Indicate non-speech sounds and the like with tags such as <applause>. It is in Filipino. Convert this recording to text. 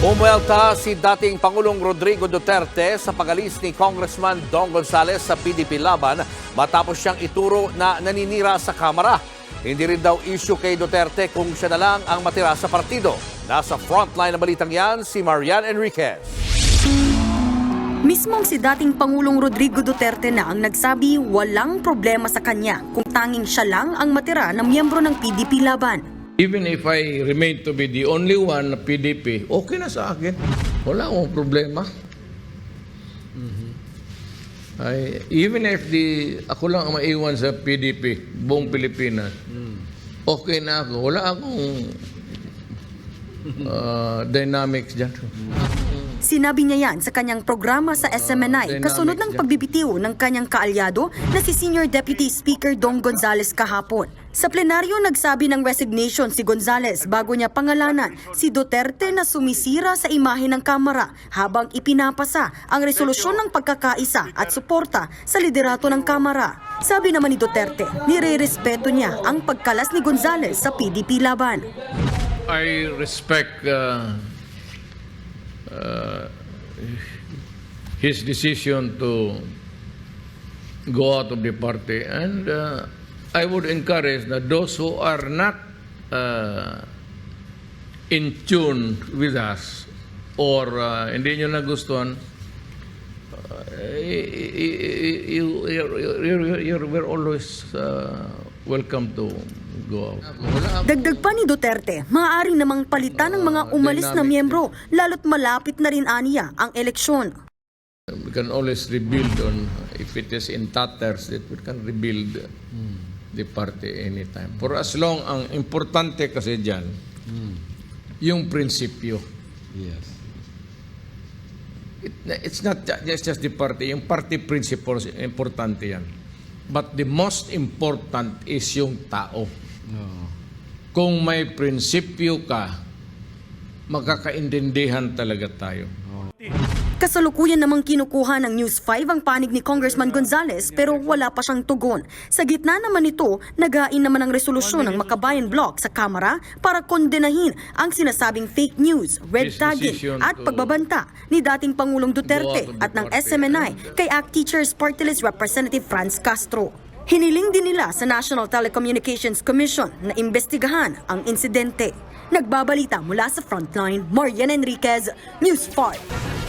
Umuelta si dating Pangulong Rodrigo Duterte sa pagalis ni Congressman Don Gonzales sa PDP laban matapos siyang ituro na naninira sa Kamara. Hindi rin daw issue kay Duterte kung siya na lang ang matira sa partido. Nasa frontline na balitang yan si Marian Enriquez. Mismong si dating Pangulong Rodrigo Duterte na ang nagsabi walang problema sa kanya kung tanging siya lang ang matira ng miyembro ng PDP laban. Even if I remain to be the only one na PDP, okay na sa akin. Wala akong problema. Ay, even if the, ako lang ang maiwan sa PDP, buong Pilipinas, okay na ako. Wala akong uh, <laughs> dynamics dyan. Sinabi niya yan sa kanyang programa sa SMNI kasunod ng pagbibitiw ng kanyang kaalyado na si Senior Deputy Speaker Dong Gonzales kahapon. Sa plenaryo nagsabi ng resignation si Gonzales bago niya pangalanan si Duterte na sumisira sa imahe ng Kamara habang ipinapasa ang resolusyon ng pagkakaisa at suporta sa liderato ng Kamara. Sabi naman ni Duterte, nire-respeto niya ang pagkalas ni Gonzales sa PDP laban. I respect uh, uh, his decision to go out of the party, and uh, I would encourage that those who are not uh, in tune with us or uh, hindi nyo nagustuhan, uh, y- y- y- you, you're, you're, you're, we're always uh, welcome to go out. Dagdag pa ni Duterte, maaari namang palitan ng mga umalis na miyembro lalo't malapit na rin aniya ang eleksyon. We can always rebuild on, if it is in tatters, that we can rebuild the party anytime. For as long, ang importante kasi dyan, yung prinsipyo. Yes. It, it's not ju- just, just the party, yung party principles, importante yan. But the most important is yung tao. Kung may prinsipyo ka, magkakaintindihan talaga tayo. Kasalukuyan namang kinukuha ng News 5 ang panig ni Congressman Gonzales pero wala pa siyang tugon. Sa gitna naman nito, nagain naman ang resolusyon ng Makabayan Bloc sa Kamara para kondenahin ang sinasabing fake news, red tagging at pagbabanta ni dating Pangulong Duterte at ng SMNI kay ACT Teachers Party List Representative Franz Castro. Hiniling din nila sa National Telecommunications Commission na imbestigahan ang insidente. Nagbabalita mula sa Frontline, Marian Enriquez, News 5.